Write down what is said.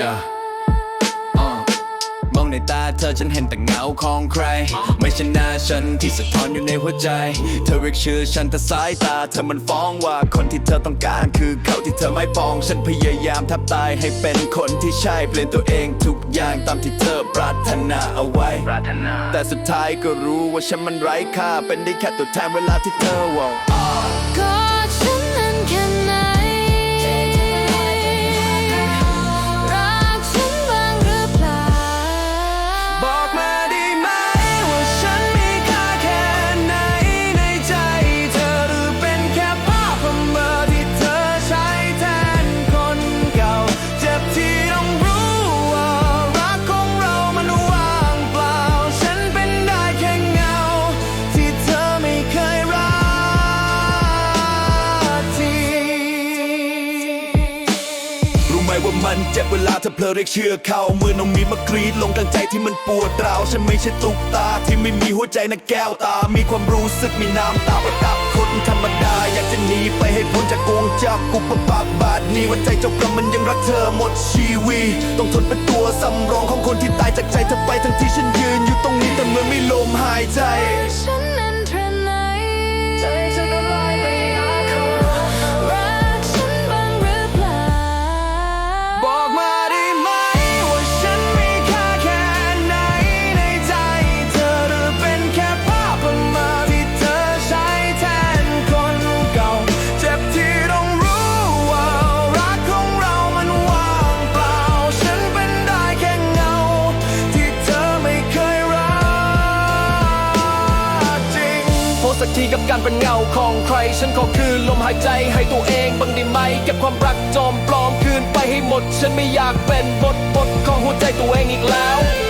yeah อะมองในตาเธอฉันเห็นแต่เงาของใคร ไม่ใช่หน้าฉันที่สะท้อนอยู่ในหัวใจ เธอเรียกชื่อฉันแต่สายตา เธอมันฟ้องว่าคนที่เธอต้องการคือเขาที่เธอไม่ปอง ฉันพยายามทับตายให้เป็นคนที่ใช่เปลี่ยนตัวเองทุกอย่างตามที่เธอปรารถนาเอาไว้ แต่สุดท้ายก็รู้ว่าฉันมันไร้ค่าเป็นได้แค่ตัวแทนเวลาที่เธอว่าก็ฉัน มว่ามันเจ็บเวลาเธอเพลอเรียกชื่อเขาเมื่อน้องมีมากรีดลงกลางใจที่มันปวดร้าวฉันไม่ใช่ตุ๊กตาที่ไม่มีหัวใจนะแก้วตา มีความรู้สึกมีน้ำตาประดับคนธรรมดาอยากจะหนีไปให้พ้นจากกวงจับกูประปากบาดนี้ว่าใจเจ้ากรรมมันยังรักเธอหมดชีวิตต้องทนเป็นตัวสำรองของคนที่ตายจากใจเธอไปทั้งที่ฉัน สักทีกับการเป็นเงาของใคร ฉันขอคืนลมหายใจให้ตัวเองบ้างได้ไหมเก็บความรักจอมปลอมคืนไปให้หมด ฉันไม่อยากเป็นบทบทของหัวใจตัวเองอีกแล้ว